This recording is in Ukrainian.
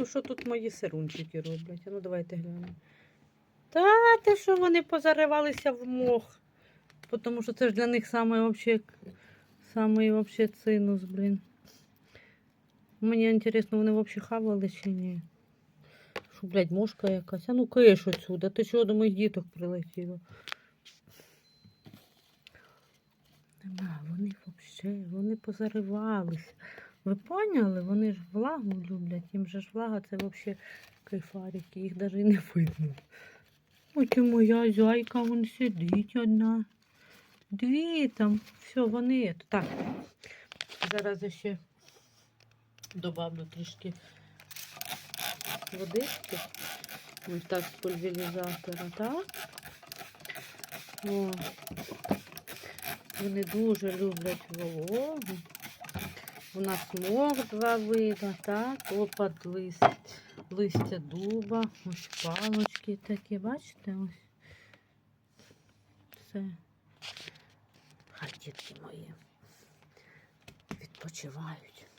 глянемо, що тут мої сирунчики роблять. А ну давайте глянемо. Та те, що вони позаривалися в мох. Тому що це ж для них саме вообще, самий вообще цинус, блін. Мені інтересно, вони взагалі хавали чи ні? Що, блядь, мошка якась. А ну киш отсюда. Ти чого до моїх діток прилетіло? Нема, вони взагалі, вони позаривалися. Ви поняли? Вони ж влагу люблять. Їм же ж влага це взагалі кайфарики, їх навіть не видно. Ось і моя зайка, вон сидить одна. Дві там. Все, вони. Так. Зараз ще добавлю трішки водички. Ось так з пульверизатора, так? О. Вони дуже люблять вологу. У нас мох два вида, так, опад лист, листя дуба, ось палочки такі, бачите, ось. Все. Хай дітки мої відпочивають.